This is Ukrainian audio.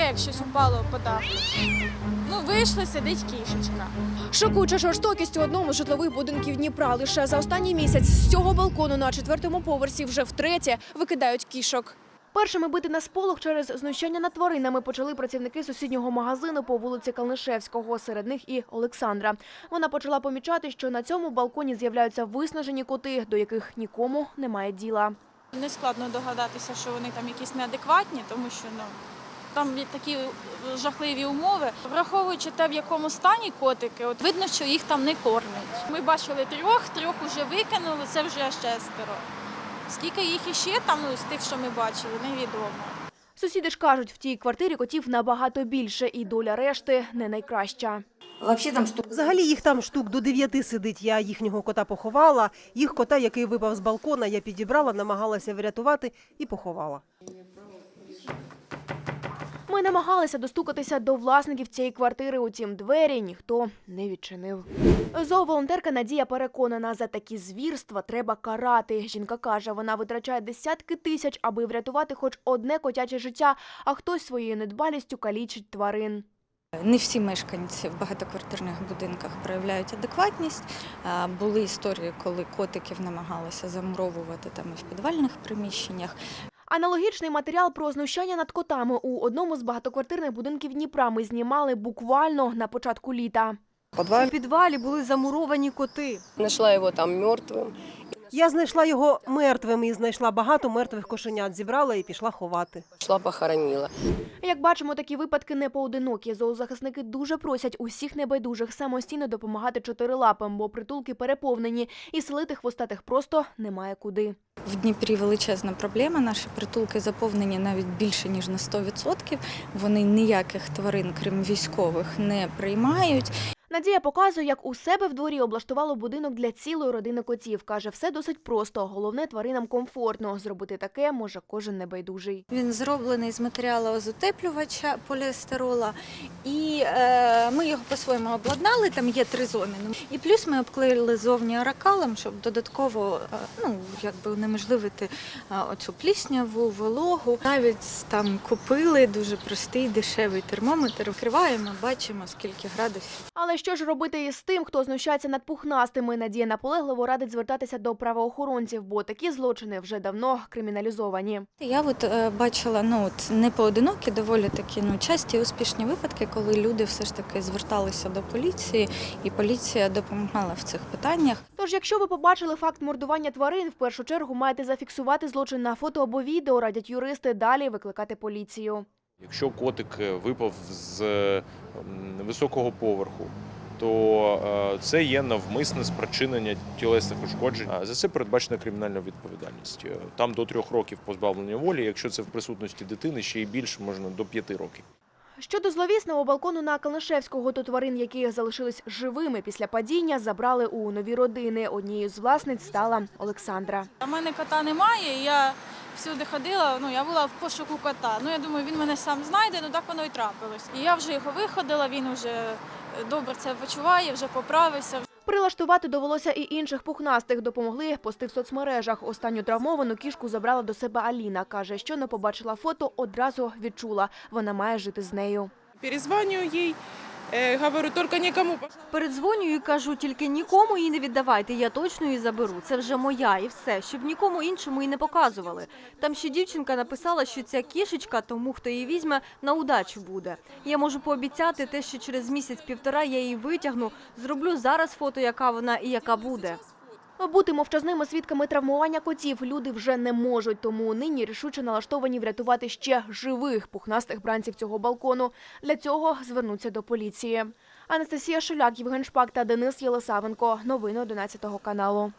таке, як щось упало по даху. Ну, вийшли, сидить кішечка. Шокуюча жорстокість у одному з житлових будинків Дніпра. Лише за останній місяць з цього балкону на четвертому поверсі вже втретє викидають кішок. Першими бити на сполох через знущання над тваринами почали працівники сусіднього магазину по вулиці Калнишевського. Серед них і Олександра. Вона почала помічати, що на цьому балконі з'являються виснажені коти, до яких нікому немає діла. Не складно догадатися, що вони там якісь неадекватні, тому що ну там такі жахливі умови. Враховуючи те, в якому стані котики, от видно, що їх там не кормять. Ми бачили трьох, трьох вже викинули, це вже шестеро. Скільки їх іще там ну, з тих, що ми бачили, невідомо. Сусіди ж кажуть, в тій квартирі котів набагато більше, і доля решти не найкраща. Вообще там штук Взагалі їх там штук до дев'яти сидить. Я їхнього кота поховала. Їх кота, який випав з балкона, я підібрала, намагалася врятувати і поховала. Ми намагалися достукатися до власників цієї квартири, утім двері ніхто не відчинив. Зооволонтерка Надія переконана, за такі звірства треба карати. Жінка каже, вона витрачає десятки тисяч, аби врятувати хоч одне котяче життя, а хтось своєю недбалістю калічить тварин. Не всі мешканці в багатоквартирних будинках проявляють адекватність. Були історії, коли котиків намагалися замуровувати там і в підвальних приміщеннях. Аналогічний матеріал про знущання над котами у одному з багатоквартирних будинків Дніпра ми знімали буквально на початку літа. У підвалі були замуровані коти. Нашла його там мертвым. Я знайшла його мертвим і знайшла багато мертвих кошенят. Зібрала і пішла ховати. Шла похоронила. Як бачимо, такі випадки не поодинокі. Зоозахисники дуже просять усіх небайдужих самостійно допомагати чотирилапим, бо притулки переповнені, і селити хвостатих просто немає куди. В Дніпрі величезна проблема. Наші притулки заповнені навіть більше ніж на 100%. Вони ніяких тварин, крім військових, не приймають. Надія показує, як у себе в дворі облаштувало будинок для цілої родини котів. Каже, все досить просто. Головне тваринам комфортно. Зробити таке може кожен небайдужий. Він зроблений з матеріалу озотеплювача поліестерола, і е, ми його по-своєму обладнали. Там є три зони. І плюс ми обклеїли зовні аракалом, щоб додатково е, ну якби унеможливити е, оцю плісняву, вологу. Навіть там купили дуже простий дешевий термометр. Вкриваємо, бачимо скільки градусів. Але що ж робити із тим, хто знущається над пухнастими? Надія наполегливо радить звертатися до правоохоронців, бо такі злочини вже давно криміналізовані. Я от е, бачила ну от не поодинокі, доволі такі ну часті успішні випадки, коли люди все ж таки зверталися до поліції, і поліція допомагала в цих питаннях. Тож, якщо ви побачили факт мордування тварин, в першу чергу маєте зафіксувати злочин на фото або відео, радять юристи, далі викликати поліцію. Якщо котик е, випав з високого поверху, то е, це є навмисне спричинення тілесних ушкоджень. За це передбачена кримінальна відповідальність. Е, Там до трьох років позбавлення волі. Якщо це в присутності дитини, ще й більше можна до п'яти років. Щодо зловісного балкону на Калнишевського, то тварин, які залишились живими після падіння, забрали у нові родини. Однією з власниць стала Олександра. У мене кота немає, я всюди ходила, ну я була в пошуку кота. Ну я думаю, він мене сам знайде, ну так воно і трапилось. І я вже його виходила, він вже добре це почуває, вже поправився. Прилаштувати довелося і інших пухнастих. Допомогли пости в соцмережах. Останню травмовану кішку забрала до себе Аліна. Каже, що не побачила фото, одразу відчула. Вона має жити з нею. Перезваниваю ей, э, говорю, только нікому. Передзвонюю і кажу, тільки нікому її не віддавайте, я точно її заберу. Це вже моя і все, щоб нікому іншому і не показували. Там ще дівчинка написала, що ця кішечка, тому хто її візьме, на удачу буде. Я можу пообіцяти те, що через місяць-півтора я її витягну, зроблю зараз фото, яка вона і яка буде. Бути мовчазними свідками травмування котів люди вже не можуть, тому нині рішуче налаштовані врятувати ще живих пухнастих бранців цього балкону. Для цього звернуться до поліції. Анастасія Шуляк, Євген Шпак та Денис Єлисавенко. Новини 11 каналу.